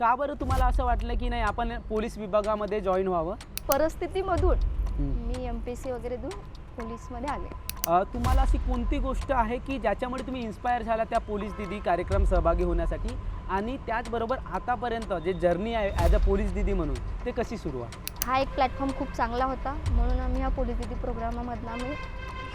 का बरं तुम्हाला असं वाटलं की नाही आपण पोलीस विभागामध्ये जॉईन व्हावं? परिस्थितीमधून. मी एम पी सी वगैरे देऊन पोलीसमध्ये आले. अ, तुम्हाला अशी कोणती गोष्ट आहे की ज्याच्यामुळे तुम्ही इन्स्पायर झाला त्या पोलीस दिदी कार्यक्रम सहभागी होण्यासाठी? आणि त्याचबरोबर आतापर्यंत जे जर्नी आहे ॲज अ पोलीस दिदी म्हणून ते कशी सुरू आहे? हा एक प्लॅटफॉर्म खूप चांगला होता. म्हणून आम्ही हा पोलीस दिदी प्रोग्रामामधनं आम्ही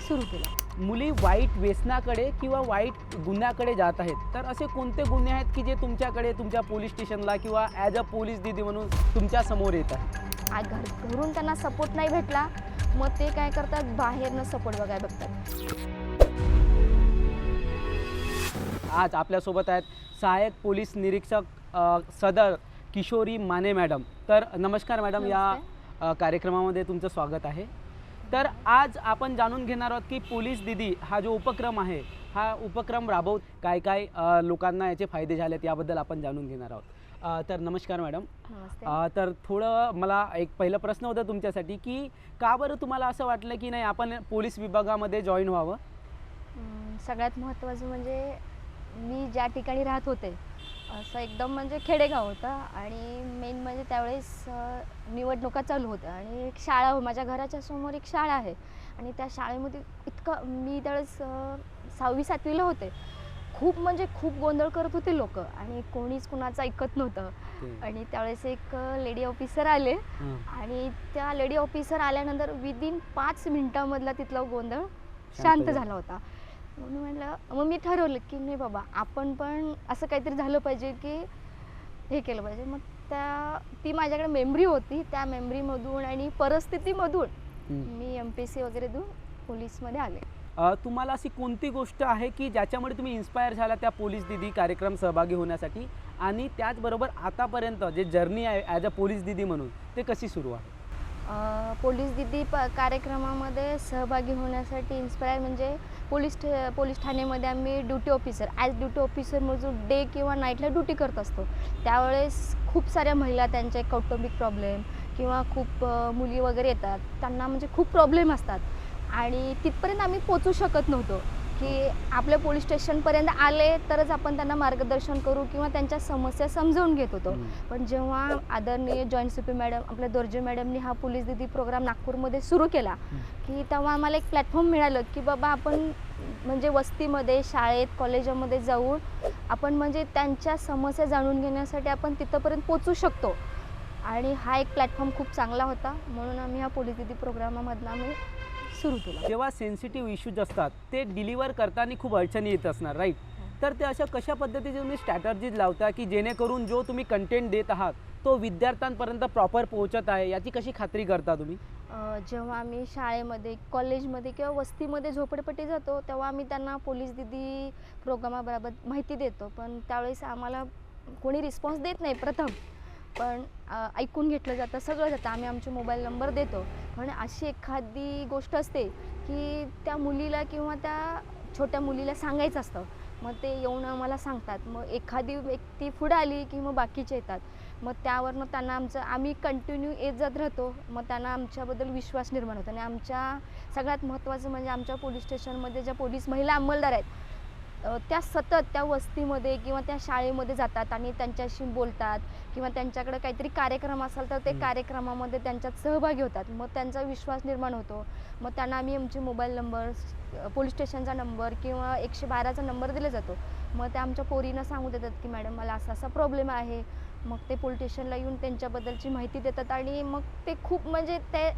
सुरू केला. मुली वाईट व्यसनाकडे किंवा वाईट गुन्ह्याकडे जात आहेत. तर असे कोणते गुन्हे आहेत की जे तुमच्याकडे तुमच्या पोलीस स्टेशनला किंवा ॲज अ पोलीस दिदी म्हणून तुमच्यासमोर येत आहे घर घरून त्यांना सपोर्ट नाही भेटला मग ते काय करतात? बाहेरनं सपोर्ट बघायला बघतात. आज आपल्यासोबत आहेत सहाय्यक पोलीस निरीक्षक सदर किशोरी माने मॅडम. तर नमस्कार मॅडम या कार्यक्रमामध्ये तुमचं स्वागत आहे. तर आज आपण जाणून घेणार आहोत की पोलीस दिदी हा जो उपक्रम आहे हा उपक्रम राबवत काय काय लोकांना याचे फायदे झाले आहेत याबद्दल आपण जाणून घेणार आहोत. तर नमस्कार मॅडम. तर थोडं मला एक पहिला प्रश्न होता तुमच्यासाठी की का बरं तुम्हाला असं वाटलं की नाही आपण पोलीस विभागामध्ये जॉईन व्हावं? सगळ्यात महत्त्वाचं म्हणजे मी ज्या ठिकाणी राहत होते असं एकदम म्हणजे खेडेगाव होतं आणि मेन म्हणजे त्यावेळेस निवडणुका चालू होत्या आणि एक शाळा हो- माझ्या घराच्या समोर एक शाळा आहे आणि त्या शाळेमध्ये इतकं मी त्यावेळेस सहावी सातवीला होते खूप म्हणजे खूप गोंधळ करत होते लोक आणि कोणीच कुणाचं ऐकत नव्हतं आणि त्यावेळेस एक लेडी ऑफिसर आले. आणि त्या लेडी ऑफिसर आल्यानंतर विदिन पाच मिनिटामधला तिथला गोंधळ शांत. झाला होता म्हणून म्हटलं मग मी ठरवलं की नाही बाबा आपण पण असं काहीतरी झालं पाहिजे की हे केलं पाहिजे. मग त्या ती माझ्याकडे मेमरी होती त्या मेमरीमधून आणि परिस्थितीमधून. मी एम पी सी वगैरे देऊन पोलीसमध्ये आले. तुम्हाला अशी कोणती गोष्ट आहे की ज्याच्यामुळे तुम्ही इन्स्पायर झाला त्या पोलीस दिदी कार्यक्रम सहभागी होण्यासाठी? आणि त्याचबरोबर आतापर्यंत जे जर्नी आहे ॲज अ पोलीस दिदी म्हणून ते कशी सुरू आहे? पोलीस दिदी प कार्यक्रमामध्ये सहभागी होण्यासाठी इन्स्पायर म्हणजे पोलीस ठ पोलीस ठाण्यामध्ये आम्ही duty officer as duty officer म्हणून डे किंवा नाईटला ड्युटी करत असतो. त्यावेळेस खूप साऱ्या महिला त्यांचे कौटुंबिक प्रॉब्लेम किंवा खूप मुली वगैरे येतात. त्यांना म्हणजे खूप प्रॉब्लेम असतात. आणि तिथपर्यंत आम्ही पोचू शकत नव्हतो. की आपल्या पोलीस स्टेशनपर्यंत आले तरच आपण त्यांना मार्गदर्शन करू किंवा त्यांच्या समस्या समजावून घेत होतो. पण जेव्हा आदरणीय जॉईंट सी पी मॅडम आपल्या दोर्जे मॅडमनी हा पोलीस दिदी प्रोग्राम नागपूरमध्ये सुरू केला की तेव्हा आम्हाला एक प्लॅटफॉर्म मिळालं की बाबा आपण म्हणजे वस्तीमध्ये शाळेत कॉलेजामध्ये जाऊन आपण म्हणजे त्यांच्या समस्या जाणून घेण्यासाठी आपण तिथंपर्यंत पोचू शकतो. आणि हा एक प्लॅटफॉर्म खूप चांगला होता म्हणून आम्ही हा पोलीस दिदी प्रोग्रामामधला आम्ही सुरू केला जेव्हा सेन्सिटिव्ह इश्यूज असतात ते डिलिव्हर करताना खूप अडचणी येत असणार राईट तर ते अशा कशा पद्धतीचे तुम्ही स्ट्रॅटर्जीज लावता की जेणेकरून जो तुम्ही कंटेंट देत आहात तो विद्यार्थ्यांपर्यंत प्रॉपर पोहोचत आहे याची कशी खात्री करता तुम्ही? जेव्हा आम्ही शाळेमध्ये कॉलेजमध्ये किंवा वस्तीमध्ये झोपडपट्टी जातो तेव्हा आम्ही त्यांना पोलीस दिदी प्रोग्रामाबाबत माहिती देतो. पण त्यावेळेस आम्हाला कोणी रिस्पॉन्स देत नाही प्रथम. पण ऐकून घेतलं जातं सगळं जातं. आम्ही आमचे मोबाईल नंबर देतो. पण अशी एखादी गोष्ट असते की त्या मुलीला किंवा त्या छोट्या मुलीला सांगायचं असतं. मग ते येऊन आम्हाला सांगतात. मग एखादी व्यक्ती पुढं आली की मग बाकीचे येतात. मग त्यावरनं त्यांना आमचं आम्ही कंटिन्यू येत जात राहतो. मग त्यांना आमच्याबद्दल विश्वास निर्माण होतो. आणि आमच्या सगळ्यात महत्त्वाचं म्हणजे आमच्या पोलीस स्टेशनमध्ये ज्या पोलीस महिला अंमलदार आहेत त्या सतत त्या वस्तीमध्ये किंवा त्या शाळेमध्ये जातात आणि त्यांच्याशी बोलतात किंवा त्यांच्याकडे काहीतरी कार्यक्रम असेल तर ते. कार्यक्रमामध्ये त्यांच्यात सहभागी होतात. मग त्यांचा विश्वास निर्माण होतो. मग त्यांना आम्ही आमचे मोबाईल नंबर पोलीस स्टेशनचा नंबर किंवा एकशे बाराचा नंबर दिला जातो. मग त्या आमच्या पोरीनं सांगू देतात की मॅडम मला असा असा प्रॉब्लेम आहे. मग ते पोलीस स्टेशनला येऊन त्यांच्याबद्दलची माहिती देतात आणि मग ते खूप म्हणजे ते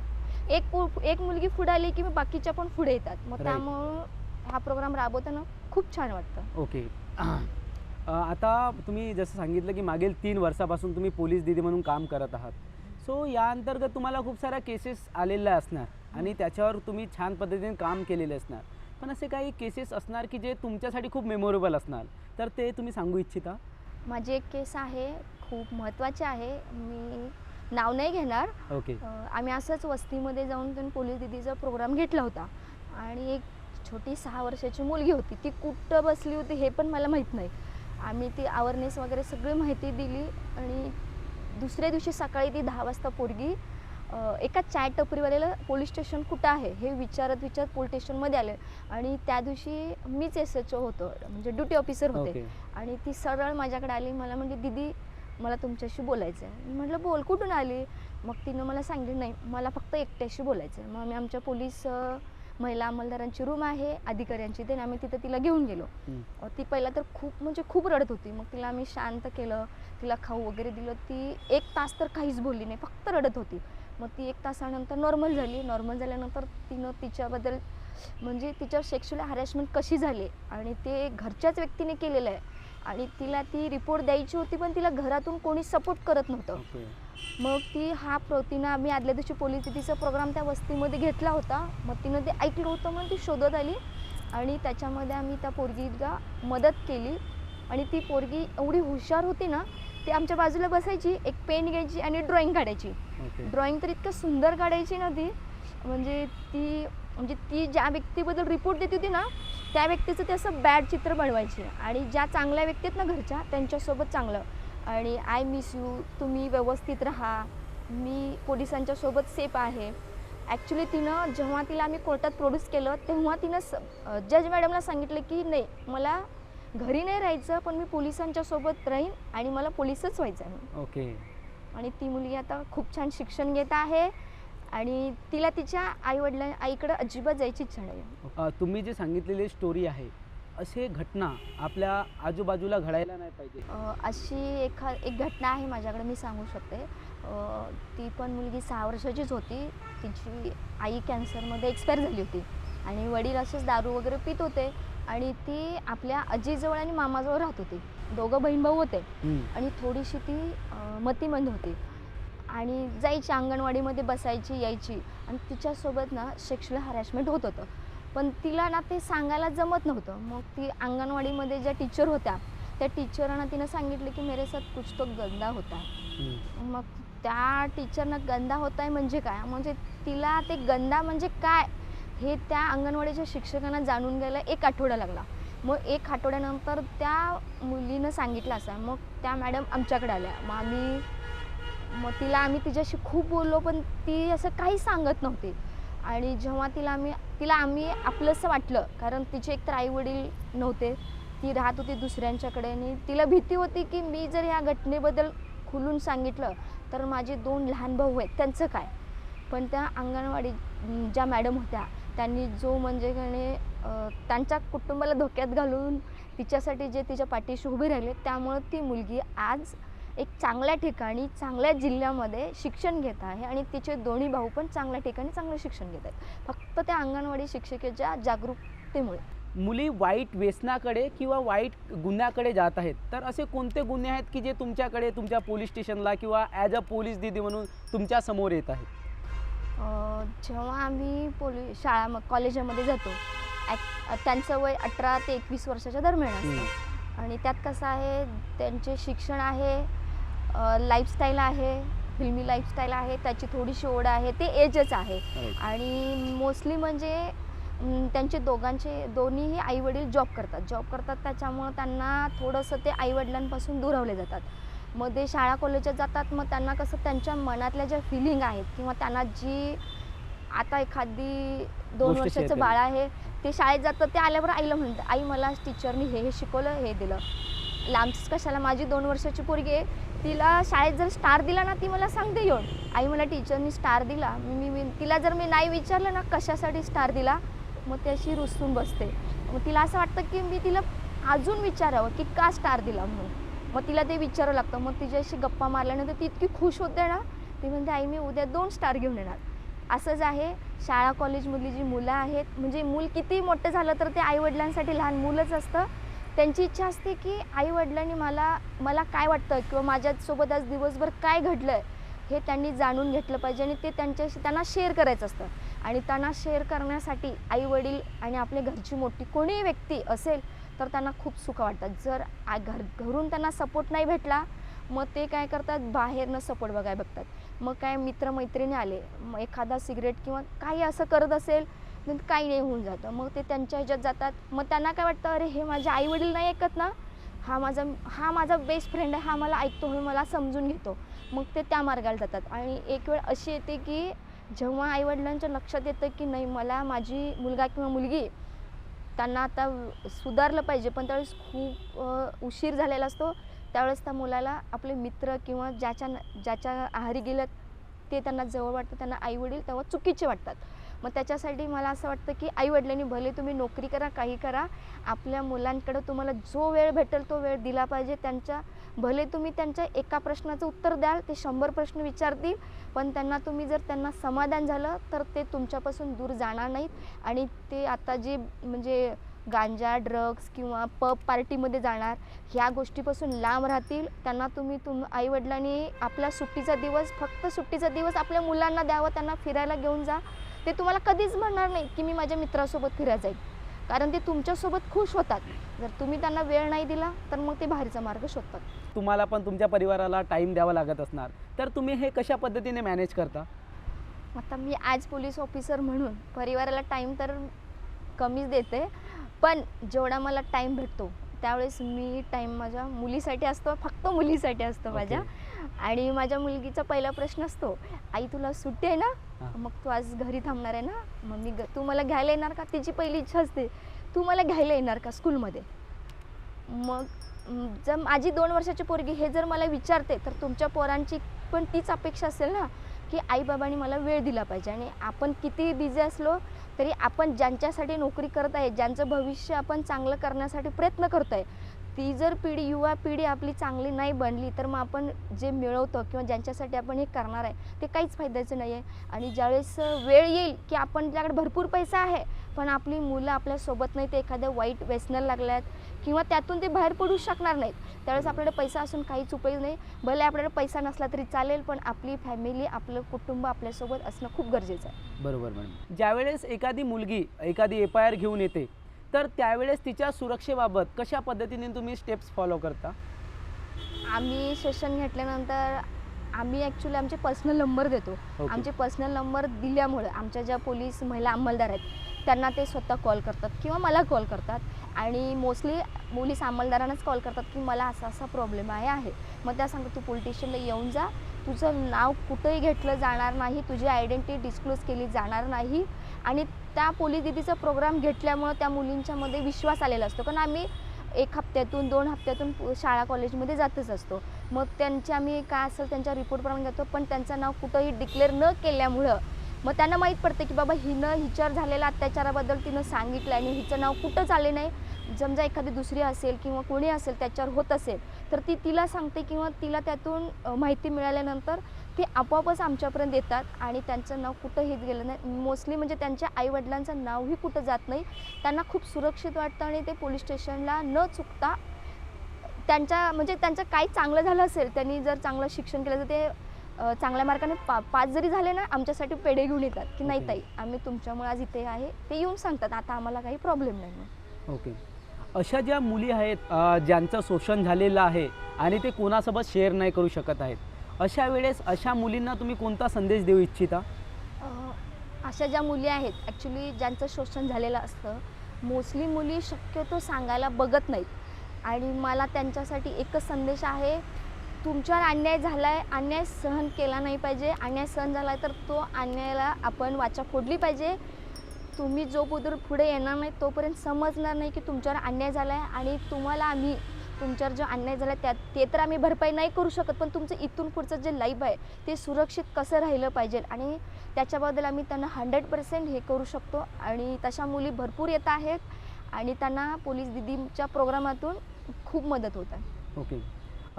एक एक मुलगी पुढे आली की मग बाकीच्या पण पुढे येतात. मग. त्यामुळं हा प्रोग्राम राबवताना खूप छान वाटतं. ओके. आता तुम्ही जसं सांगितलं की मागील तीन वर्षापासून तुम्ही पोलीस दिदी म्हणून काम करत आहात. सो या अंतर्गत तुम्हाला खूप साऱ्या केसेस आलेल्या असणार आणि त्याच्यावर तुम्ही छान पद्धतीने काम केलेले असणार. पण असे काही केसेस असणार की जे तुमच्यासाठी खूप मेमोरेबल असणार तर ते तुम्ही सांगू इच्छिता? माझी एक केस आहे खूप महत्त्वाची आहे. मी नाव नाही घेणार. ओके. आम्ही असंच वस्तीमध्ये जाऊन पोलीस दिदीचा प्रोग्राम घेतला होता. आणि एक छोटी सहा वर्षाची मुलगी होती. ती कुठं बसली होती हे पण मला माहीत नाही. आम्ही ती अवेअरनेस वगैरे सगळी माहिती दिली आणि दुसऱ्या दिवशी सकाळी ती दहा वाजता पोरगी एका चाय टपरीवाल्याला पोलीस स्टेशन कुठं आहे हे विचारत विचारत पोलीस स्टेशनमध्ये आले. आणि त्या दिवशी मीच एस एच ओ होतो म्हणजे ड्युटी ऑफिसर होते. आणि ती सरळ माझ्याकडे आली मला म्हणजे दीदी मला तुमच्याशी बोलायचं आहे म्हटलं बोल कुठून आली? मग तिनं मला सांगितलं नाही मला फक्त एकट्याशी बोलायचं आहे मग आम्ही आमच्या पोलीस महिला अंमलदारांची रूम आहे अधिकाऱ्यांची ते आम्ही तिथं तिला घेऊन गेलो. ती पहिला तर खूप म्हणजे खूप रडत होती. मग तिला आम्ही शांत केलं तिला खाऊ वगैरे दिलं. ती एक तास तर काहीच बोलली नाही फक्त रडत होती. मग ती एक तासानंतर नॉर्मल झाली. नॉर्मल झाल्यानंतर तिनं तिच्याबद्दल म्हणजे तिच्यावर सेक्शुअल हॅरेसमेंट कशी झाली? आणि ते घरच्याच व्यक्तीने केलेलं आहे. आणि तिला ती रिपोर्ट द्यायची होती पण तिला घरातून कोणी सपोर्ट करत नव्हतं. मग ती हा प्रो तिनं आम्ही आदल्या दिवशी पोलीस दिदीचा प्रोग्राम त्या वस्तीमध्ये घेतला होता. मग तिनं ते ऐकलं होतं म्हणून ती शोधत आली. आणि त्याच्यामध्ये आम्ही त्या पोरगीला मदत केली. आणि ती पोरगी एवढी हुशार होती ना ती आमच्या बाजूला बसायची एक पेन घ्यायची आणि ड्रॉइंग काढायची. ड्रॉइंग तर इतकं सुंदर काढायची ना ती. म्हणजे ती म्हणजे ती ज्या व्यक्तीबद्दल रिपोर्ट देत होती ना त्या व्यक्तीचं ते असं बॅड चित्र बनवायची. आणि ज्या चांगल्या व्यक्ती आहेत ना घरच्या त्यांच्यासोबत चांगलं. आणि आय मिस यू तुम्ही व्यवस्थित राहा मी पोलिसांच्या सोबत सेफ आहे. ॲक्च्युली तिनं जेव्हा तिला आम्ही कोर्टात प्रोड्यूस केलं तेव्हा तिनं स जज मॅडमला सांगितलं की नाही मला घरी नाही राहायचं पण मी पोलिसांच्या सोबत राहीन आणि मला पोलिसच व्हायचं आहे ओके आणि ती मुलगी आता खूप छान शिक्षण घेत आहे. आणि तिला तिच्या आईवडिलां आईकडं अजिबात जायची इच्छा नाही अ, तुम्ही जे सांगितलेली स्टोरी आहे असे घटना आपल्या आजूबाजूला घडायला नाही पाहिजे. अ, अशी एखा एक घटना आहे माझ्याकडे मी सांगू शकते. अ, ती पण मुलगी सहा वर्षाचीच होती. तिची आई कॅन्सरमध्ये एक्सपायर झाली होती. आणि वडील असेच दारू वगैरे पित होते. आणि ती आपल्या आजीजवळ आणि मामाजवळ राहत होती. दोघं बहीण भाऊ होते. आणि थोडीशी ती अ, मतिमंद होती. आणि जायची अंगणवाडीमध्ये बसायची यायची. आणि तिच्यासोबत ना सेक्शुअल हॅरॅसमेंट होत होतं. पण तिला ना ते सांगायला जमत नव्हतं. मग ती अंगणवाडीमध्ये ज्या टीचर होत्या त्या टीचरांना तिनं सांगितलं की मेरे साथ कुछ तो गंदा होता. मग त्या टीचरनं गंदा होत आहे म्हणजे काय? म्हणजे तिला ते गंदा म्हणजे काय? हे त्या अंगणवाडीच्या शिक्षकांना जाणून घ्यायला एक आठवडा लागला. मग एक आठवड्यानंतर त्या मुलीनं सांगितलं असं. मग त्या मॅडम आमच्याकडे आल्या. मग आम्ही मग तिला आम्ही तिच्याशी खूप बोललो पण ती असं काही सांगत नव्हती. आणि जेव्हा तिला आम्ही तिला आम्ही आपलंसं वाटलं कारण तिचे एकतर आई वडील नव्हते ती राहत होती दुसऱ्यांच्याकडे. आणि तिला भीती होती की मी जर ह्या घटनेबद्दल खुलून सांगितलं तर माझे दोन लहान भाऊ आहेत त्यांचं काय? पण त्या अंगणवाडी ज्या मॅडम होत्या त्यांनी जो म्हणजे कणे त्यांच्या कुटुंबाला धोक्यात घालून तिच्यासाठी जे तिच्या पाठीशी उभे राहिले त्यामुळं ती मुलगी आज एक चांगल्या ठिकाणी चांगल्या जिल्ह्यामध्ये शिक्षण घेत आहे आणि तिचे दोन्ही भाऊ पण चांगल्या ठिकाणी चांगलं शिक्षण घेत आहेत. फक्त त्या अंगणवाडी शिक्षिकेच्या जागरूकतेमुळे. मुली वाईट व्यसनाकडे किंवा वाईट गुन्ह्याकडे जात आहेत तर असे कोणते गुन्हे आहेत की जे तुमच्याकडे तुमच्या पोलीस स्टेशनला किंवा ॲज अ पोलीस दिदी म्हणून तुमच्यासमोर येत आहेत? जेव्हा आम्ही पोली शाळा मग कॉलेजामध्ये जातो त्यांचं वय अठरा ते एकवीस वर्षाच्या दरम्यान असतं. आणि त्यात कसं आहे त्यांचे शिक्षण आहे लाईफस्टाईल आहे फिल्मी लाईफस्टाईल आहे त्याची थोडीशी ओढ आहे ते एजच आहे. आणि मोस्टली म्हणजे त्यांचे दोघांचे दोन्हीही आईवडील जॉब करतात. जॉब करतात त्याच्यामुळं त्यांना थोडंसं ते आईवडिलांपासून दुरावले जातात. मग ते शाळा कॉलेजात जातात मग त्यांना कसं त्यांच्या मनातल्या ज्या फिलिंग आहेत किंवा त्यांना जी आता एखादी दोन वर्षाचं बाळ आहे ते शाळेत जातं ते आल्यावर आईला म्हणतं आई मला टीचरनी हे हे शिकवलं हे दिलं. लांबच कशाला? माझी दोन वर्षाची पोरगी आहे तिला शाळेत जर स्टार दिला ना ती मला सांगते येऊन. आई मला टीचरनी स्टार दिला. मी मी तिला जर मी नाही विचारलं ना कशासाठी स्टार दिला? मग ती अशी रुसून बसते. मग तिला असं वाटतं की मी तिला अजून विचारावं की का स्टार दिला म्हणून. मग तिला ते विचारावं लागतं. मग तिच्याशी गप्पा मारल्यानंतर ती इतकी खुश होते ना ती म्हणते आई मी उद्या दोन स्टार घेऊन येणार. असंच आहे. शाळा कॉलेजमधली जी मुलं आहेत म्हणजे मूल किती मोठं झालं तर ते आईवडिलांसाठी लहान मुलंच असतं. त्यांची इच्छा असते की आईवडिलांनी मला मला काय वाटतं किंवा माझ्यासोबत आज दिवसभर काय घडलं आहे हे त्यांनी जाणून घेतलं पाहिजे आणि ते त्यांच्याशी त्यांना शेअर करायचं असतं. आणि त्यांना शेअर करण्यासाठी आईवडील आणि आपल्या घरची मोठी कोणीही व्यक्ती असेल तर त्यांना खूप सुखा वाटतात जर आ- घर घरून त्यांना सपोर्ट नाही भेटला मग ते काय करतात? बाहेरनं सपोर्ट बघायला बघतात. मग काय मित्रमैत्रिणी आले मग एखादा सिगरेट किंवा काही असं करत असेल म्हणजे काही नाही होऊन जातं. मग ते त्यांच्या ह्याच्यात जातात. मग त्यांना काय वाटतं अरे हे माझे आई वडील नाही ऐकत ना? हा माझा हा माझा बेस्ट फ्रेंड आहे हा मला ऐकतो हे मला समजून घेतो. मग ते त्या मार्गाला जातात. आणि एक वेळ अशी येते की जेव्हा आईवडिलांच्या लक्षात येतं की नाही मला माझी मुलगा किंवा मुलगी त्यांना आता सुधारलं पाहिजे पण त्यावेळेस खूप उशीर झालेला असतो. त्यावेळेस त्या मुलाला आपले मित्र किंवा ज्याच्या ज्याच्या आहारी गेलं ते त्यांना जवळ वाटतं त्यांना आईवडील तेव्हा चुकीचे वाटतात. मग त्याच्यासाठी मला असं वाटतं की आईवडिलांनी भले तुम्ही नोकरी करा काही करा आपल्या मुलांकडं तुम्हाला जो वेळ भेटेल तो वेळ दिला पाहिजे. त्यांच्या भले तुम्ही त्यांच्या एका प्रश्नाचं उत्तर द्याल ते शंभर प्रश्न विचारतील पण त्यांना तुम्ही जर त्यांना समाधान झालं तर ते तुमच्यापासून दूर जाणार नाहीत. आणि ते आता जे म्हणजे गांजा ड्रग्स किंवा पब पार्टीमध्ये जाणार ह्या गोष्टीपासून लांब राहतील. त्यांना तुम्ही तुम आईवडिलांनी आपला सुट्टीचा दिवस फक्त सुट्टीचा दिवस आपल्या मुलांना द्यावं त्यांना फिरायला घेऊन जा. ते तुम्हाला कधीच म्हणणार नाही की मी माझ्या मित्रासोबत फिरायला जाईल कारण ते तुमच्यासोबत खुश होतात. जर तुम्ही त्यांना वेळ नाही दिला तर मग ते बाहेरचा मार्ग शोधतात. तुम्हाला पण तुमच्या परिवाराला टाईम द्यावा लागत असणार. तर तुम्ही हे कशा पद्धतीने मॅनेज करता? आता मी आज पोलीस ऑफिसर म्हणून परिवाराला टाईम तर कमीच देते. पण जेवढा मला टाईम भेटतो त्यावेळेस मी टाईम माझ्या मुलीसाठी असतो फक्त मुलीसाठी असतो माझ्या. आणि माझ्या मुलगीचा पहिला प्रश्न असतो आई तुला सुट्टी आहे ना. मग तू आज घरी थांबणार आहे ना? मग मी तू मला घ्यायला येणार का? तिची पहिली इच्छा असते तू मला घ्यायला येणार का स्कूलमध्ये मग जर माझी दोन वर्षाची पोरगी हे जर मला विचारते तर तुमच्या पोरांची पण तीच अपेक्षा असेल ना की आईबाबांनी मला वेळ दिला पाहिजे. आणि आपण किती बिझी असलो तरी आपण ज्यांच्यासाठी नोकरी करत आहे ज्यांचं भविष्य आपण चांगलं करण्यासाठी प्रयत्न करतो आहे ती जर पिढी युवा पिढी आपली चांगली नाही बनली तर मग आपण जे मिळवतो किंवा ज्यांच्यासाठी आपण हे करणार आहे ते काहीच फायद्याचं नाही आहे. आणि ज्यावेळेस वेळ येईल की आपण त्याकडे भरपूर पैसा आहे पण आपली मुलं आपल्यासोबत नाही ते एखाद्या वाईट व्यसनाला लागल्यात किंवा त्यातून ते बाहेर पडू शकणार नाहीत. त्यावेळेस आपल्याकडे पैसा असून काहीच उपयोग नाही. भले आपल्याकडे पैसा नसला तरी चालेल पण आपली फॅमिली आपलं कुटुंब आपल्यासोबत असणं खूप गरजेचं आहे. बरोबर मॅडम. ज्यावेळेस एखादी मुलगी एखादी एफ आय आर घेऊन येते तर त्यावेळेस तिच्या सुरक्षेबाबत कशा पद्धतीने तुम्ही स्टेप्स फॉलो करता? आम्ही सेशन घेतल्यानंतर आम्ही ॲक्च्युली आमचे पर्सनल नंबर देतो. आमचे पर्सनल नंबर दिल्यामुळे आमच्या ज्या पोलीस महिला अंमलदार आहेत त्यांना ते स्वतः कॉल करतात किंवा मला कॉल करतात. आणि मोस्टली पोलीस अंमलदारांनाच कॉल करतात की मला असा असा प्रॉब्लेम आहे आहे. मग त्या सांगतात तू पोलीस स्टेशनला येऊन जा. तुझं नाव कुठंही घेतलं जाणार नाही. तुझी आयडेंटिटी डिस्क्लोज केली जाणार नाही. आणि त्या पोलीस दिदीचा प्रोग्राम घेतल्यामुळं त्या मुलींच्यामध्ये विश्वास आलेला असतो. कारण आम्ही एक हप्त्यातून दोन हप्त्यातून पु- शाळा कॉलेजमध्ये जातच असतो. मग त्यांचे आम्ही काय असेल त्यांच्या रिपोर्टप्रमाणे जातो. पण त्यांचं नाव कुठंही डिक्लेअर न केल्यामुळं मग त्यांना माहीत पडतं की बाबा हिनं हिच्यावर झालेल्या अत्याचाराबद्दल तिनं सांगितलं आणि हिचं नाव कुठंच आले नाही. समजा एखादी दुसरी असेल किंवा कोणी असेल त्याच्यावर होत असेल तर ती तिला सांगते किंवा तिला त्यातून माहिती मिळाल्यानंतर ते आपोआपच आमच्यापर्यंत येतात आणि त्यांचं नाव कुठं गेलं नाही. मोस्टली म्हणजे त्यांच्या आईवडिलांचं नावही कुठं जात नाही. त्यांना खूप सुरक्षित वाटतं आणि ते पोलीस स्टेशनला न चुकता त्यांच्या म्हणजे त्यांचं काही चांगलं झालं असेल त्यांनी जर चांगलं शिक्षण केलं तर ते चांगल्या मार्काने पा पास जरी झाले ना आमच्यासाठी पेढे घेऊन येतात की नाही. ताई आम्ही तुमच्यामुळे आज इथे आहे ते येऊन सांगतात आता आम्हाला काही प्रॉब्लेम नाही. ओके अशा ज्या मुली आहेत ज्यांचं शोषण झालेलं आहे आणि ते कोणासोबत शेअर नाही करू शकत आहेत अशा वेळेस अशा मुलींना तुम्ही कोणता संदेश देऊ इच्छिता अशा ज्या मुली आहेत ॲक्च्युली ज्यांचं शोषण झालेलं असतं मोस्टली मुली शक्यतो सांगायला बघत नाहीत आणि मला त्यांच्यासाठी एकच संदेश आहे तुमच्यावर अन्याय झाला आहे अन्याय सहन केला नाही पाहिजे. अन्याय सहन झाला आहे तर तो अन्यायाला आपण वाचा फोडली पाहिजे. तुम्ही जो पुढे पुढे येणार नाही तोपर्यंत समजणार नाही की तुमच्यावर अन्याय झाला आहे आणि तुम्हाला आम्ही तुमच्यावर जो अन्याय झाला त्यात ते तर आम्ही भरपाई नाही करू शकत पण तुमचं इथून पुढचं जे लाईफ आहे ते सुरक्षित कसं राहिलं पाहिजे? आणि त्याच्याबद्दल आम्ही त्यांना हंड्रेड पर्सेंट हे करू शकतो. आणि तशा मुली भरपूर येत आहेत आणि त्यांना पोलीस दिदीच्या प्रोग्रामातून खूप मदत होत आहे. ओके.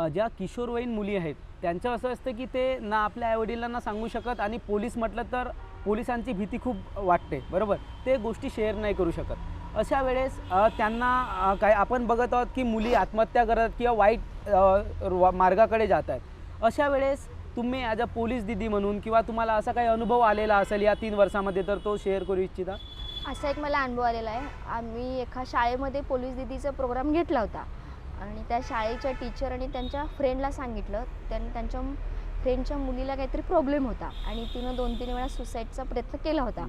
ज्या किशोरवयीन मुली आहेत त्यांचं असं असतं की ते ना आपल्या आईवडिलांना सांगू शकत आणि पोलीस म्हटलं तर पोलिसांची भीती खूप वाटते बरोबर? ते गोष्टी शेअर नाही करू शकत. अशा वेळेस त्यांना काय आपण बघत आहोत की मुली आत्महत्या करत किंवा वाईट मार्गाकडे जात आहेत. अशा वेळेस तुम्ही ॲज अ पोलीस दिदी म्हणून किंवा तुम्हाला असा काही अनुभव आलेला असेल या तीन वर्षामध्ये तर तो शेअर करू इच्छिता? असा एक मला अनुभव आलेला आहे. आम्ही एका शाळेमध्ये पोलीस दिदीचा प्रोग्राम घेतला होता. आणि त्या शाळेच्या टीचर आणि त्यांच्या फ्रेंडला सांगितलं. त्यांनी त्यांच्या फ्रेंडच्या मुलीला काहीतरी प्रॉब्लेम होता. आणि तिनं दोन तीन वेळा सुसाईडचा प्रयत्न केला होता.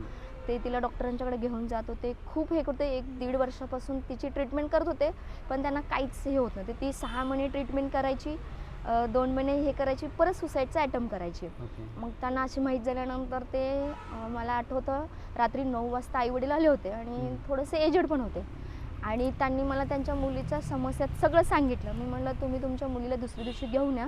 ते तिला डॉक्टरांच्याकडे घेऊन जात होते. खूप हे करते. एक दीड वर्षापासून तिची ट्रीटमेंट करत होते. पण त्यांना काहीच हे होत नव्हते. ती सहा महिने ट्रीटमेंट करायची दोन महिने हे करायची परत सुसाईडचा अटेम्प्ट करायची. ओके. मग त्यांना अशी माहीत झाल्यानंतर ते मला आठवतं रात्री नऊ वाजता आई वडील आले होते. आणि. थोडेसे एजड पण होते. आणि त्यांनी मला त्यांच्या मुलीच्या समस्यात सगळं सांगितलं. मी म्हणलं तुम्ही तुमच्या मुलीला दुसऱ्या दिवशी घेऊन या.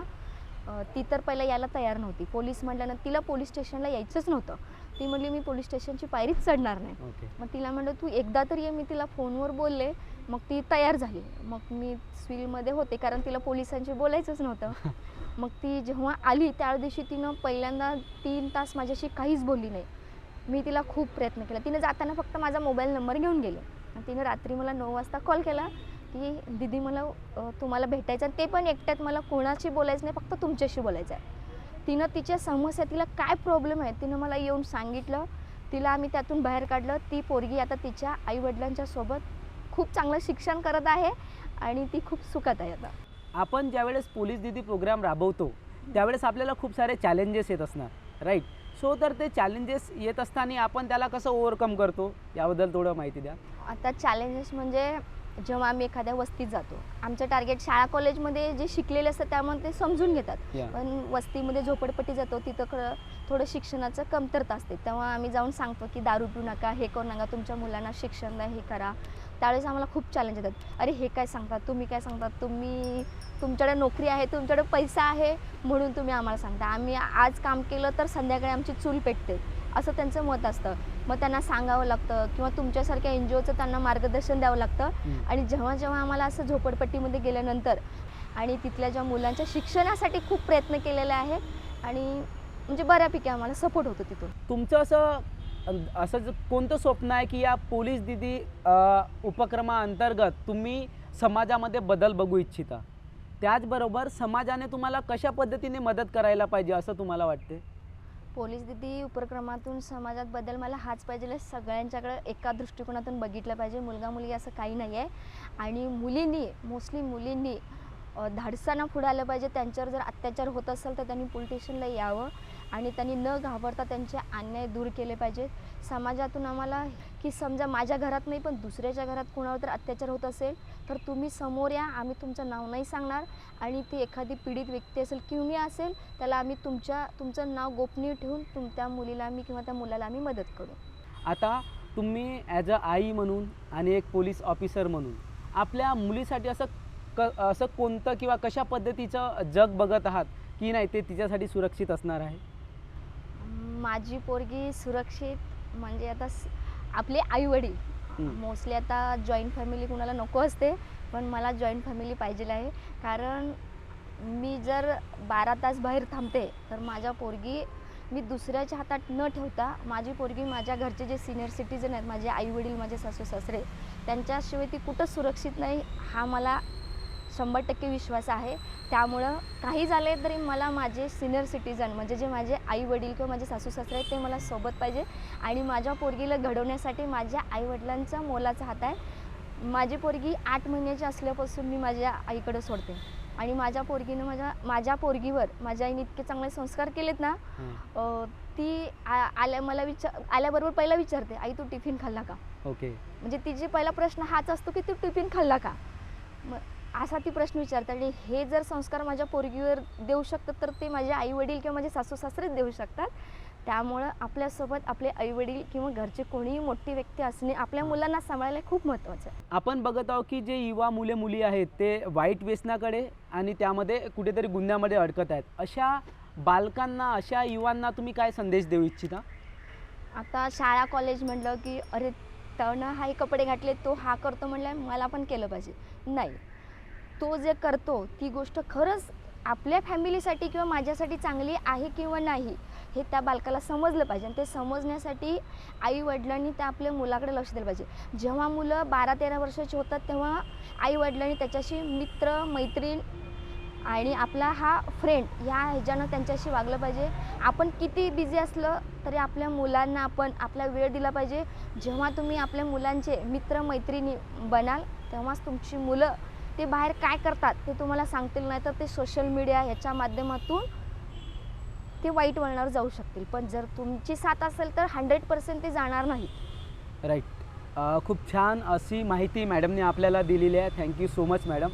ती तर पहिला यायला तयार नव्हती. पोलीस म्हटल्यानं तिला पोलीस स्टेशनला यायचंच नव्हतं. ती म्हणली मी पोलीस स्टेशनची पायरीच चढणार नाही. मग तिला म्हणलं तू एकदा तरी ये. मी तिला फोनवर बोलले. मग ती तयार झाली. मग मी सिव्हिलमध्ये होते कारण तिला पोलिसांशी बोलायचंच नव्हतं. मग ती जेव्हा आली त्या दिवशी तिनं पहिल्यांदा तीन तास माझ्याशी काहीच बोलली नाही. मी तिला खूप प्रयत्न केला. तिने जाताना फक्त माझा मोबाईल नंबर घेऊन गेले. तिने रात्री मला नऊ वाजता कॉल केला की दिदी मला तुम्हाला भेटायचं ते पण एकट्यात मला कोणाशी बोलायचं नाही फक्त तुमच्याशी बोलायचं आहे. तिनं तिच्या समस्या तिला काय प्रॉब्लेम आहे तिनं मला येऊन सांगितलं. तिला आम्ही त्यातून बाहेर काढलं. ती पोरगी आता तिच्या आईवडिलांच्या सोबत खूप चांगलं शिक्षण करत आहे आणि ती खूप सुखात आहे आता. आपण ज्यावेळेस पोलीस दिदी प्रोग्राम राबवतो त्यावेळेस आपल्याला खूप सारे चॅलेंजेस येत असणार राईट सो तर ते चॅलेंजेस येत असताना आपण त्याला कसं ओव्हरकम करतो? याबद्दल थोडं माहिती द्या. आता चॅलेंजेस म्हणजे जेव्हा आम्ही एखाद्या वस्तीत जातो आमचं टार्गेट शाळा कॉलेजमध्ये जे शिकलेले असतात त्यामुळे ते समजून घेतात. पण वस्तीमध्ये झोपडपट्टी जातो तिथं खरं थोडं शिक्षणाचं कमतरता असते. तेव्हा आम्ही जाऊन सांगतो की दारू पिऊ नका हे करू नका तुमच्या मुलांना शिक्षण द्या हे करा. त्यावेळेस आम्हाला खूप चॅलेंज येतात. अरे हे काय सांगतात तुम्ही काय सांगतात तुम्ही तुमच्याकडे नोकरी आहे तुमच्याकडे पैसा आहे म्हणून तुम्ही आम्हाला सांगता. आम्ही आज काम केलं तर संध्याकाळी आमची चूल पेटते. असं त्यांचं मत असतं. मग त्यांना सांगावं लागतं किंवा तुमच्यासारख्या एन जी ओचं त्यांना मार्गदर्शन द्यावं लागतं. आणि जेव्हा जेव्हा आम्हाला असं झोपडपट्टीमध्ये गेल्यानंतर आणि तिथल्या ज्या मुलांच्या शिक्षणासाठी खूप प्रयत्न केलेले आहे आणि म्हणजे बऱ्यापैकी आम्हाला सपोर्ट होतो तिथून. तुमचं असं असं कोणतं स्वप्न आहे की या पोलीस दिदी उपक्रमाअंतर्गत तुम्ही समाजामध्ये बदल बघू इच्छिता? त्याचबरोबर समाजाने तुम्हाला कशा पद्धतीने मदत करायला पाहिजे असं तुम्हाला वाटते पोलीस दिदी उपक्रमातून समाजात बदल मला हाच पाहिजे सगळ्यांच्याकडे एका दृष्टिकोनातून बघितलं पाहिजे. मुलगा मुलगी असं काही नाही आहे आणि मुलींनी मोस्टली मुलींनी धाडसानं पुढं आलं पाहिजे. त्यांच्यावर जर अत्याचार होत असेल तर त्यांनी पोलीस स्टेशनला यावं. आणि त्यांनी न घाबरता त्यांचे अन्याय दूर केले पाहिजेत. समाजातून आम्हाला की समजा माझ्या घरात नाही पण दुसऱ्याच्या घरात कोणावर तर अत्याचार होत असेल तर तुम्ही समोर या आम्ही तुमचं नाव नाही सांगणार. आणि ती एखादी पीडित व्यक्ती असेल किंवा असेल त्याला आम्ही तुमच्या तुमचं नाव गोपनीय ठेवून तुम त्या मुलीला आम्ही किंवा त्या मुलाला आम्ही मदत करू. आता तुम्ही ॲज अ आई म्हणून आणि एक पोलीस ऑफिसर म्हणून आपल्या मुलीसाठी असं क असं कोणतं किंवा कशा पद्धतीचं जग बघत आहात की नाही ते तिच्यासाठी सुरक्षित असणार आहे? माझी पोरगी सुरक्षित म्हणजे आता स- आपले आई वडील हं. मोस्टली आता जॉईंट फॅमिली कुणाला नको असते पण मला जॉईंट फॅमिली पाहिजे आहे कारण मी जर बारा तास बाहेर थांबते तर माझ्या पोरगी मी दुसऱ्याच्या हातात न ठेवता माझी पोरगी माझ्या घरचे जे सिनियर सिटीजन आहेत माझे आई वडील माझे सासू सासरे त्यांच्याशिवाय ती कुठंच सुरक्षित नाही हा मला शंभर टक्के विश्वास आहे. त्यामुळं काही झाले तरी मला माझे सिनियर सिटीजन म्हणजे जे माझे आई वडील किंवा माझे सासू सासरे आहेत ते मला सोबत पाहिजे. आणि माझ्या पोरगीला घडवण्यासाठी माझ्या आईवडिलांचा मोलाचा हात आहे. माझी पोरगी आठ महिन्याची असल्यापासून मी माझ्या आईकडे सोडते. आणि माझ्या पोरगीनं माझ्या माझ्या पोरगीवर माझ्या आईने इतके चांगले संस्कार केलेत ना ती आ- आल्या मला विचार आल्याबरोबर पहिला विचारते आई तू टिफिन खाल्ला का? ओके. म्हणजे तिची पहिला प्रश्न हाच असतो की तू टिफिन खाल्ला का? मग असा ती प्रश्न विचारते आणि हे जर संस्कार माझ्या पोरगीवर देऊ शकतात तर ते माझे आई वडील किंवा माझे सासू सासरेच देऊ शकतात. त्यामुळं आपल्यासोबत आपले आई वडील किंवा घरचे कोणीही मोठी व्यक्ती असणे आपल्या मुलांना सांभाळायला खूप महत्त्वाचं आहे. आपण बघत आहोत की जे युवा मुले मुली आहेत ते वाईट व्यसनाकडे आणि त्यामध्ये कुठेतरी गुन्ह्यामध्ये अडकत आहेत. अशा बालकांना अशा युवांना तुम्ही काय संदेश देऊ इच्छिता? आता शाळा कॉलेज म्हटलं की अरे त्यानं हाही कपडे घातले तो हा करतो म्हणलं मला पण केलं पाहिजे. नाही. तो जे करतो ती गोष्ट खरंच आपल्या फॅमिलीसाठी किंवा माझ्यासाठी चांगली आहे किंवा नाही हे त्या बालकाला समजलं पाहिजे. आणि ते समजण्यासाठी आई वडिलांनी त्या आपल्या मुलाकडे लक्ष दिलं पाहिजे. जेव्हा मुलं बारा तेरा वर्षाची होतात तेव्हा आई वडिलांनी त्याच्याशी मित्र मैत्रीण आणि आपला हा फ्रेंड ह्या ह्याच्यानं त्यांच्याशी वागलं पाहिजे. आपण किती बिझी असलं तरी आपल्या मुलांना आपण आपला वेळ दिला पाहिजे. जेव्हा तुम्ही आपल्या मुलांचे मित्र मैत्रिणी बनाल तेव्हाच तुमची मुलं ते बाहेर काय करतात ते तुम्हाला सांगतील नाही तर ते सोशल मीडिया ह्याच्या माध्यमातून ते वाईट वळणावर जाऊ शकतील. पण जर तुमची साथ असेल तर हंड्रेड पर्सेंट ते जाणार नाही राईट खूप छान अशी माहिती मॅडमने आपल्याला दिलेली आहे. Thank you so much madam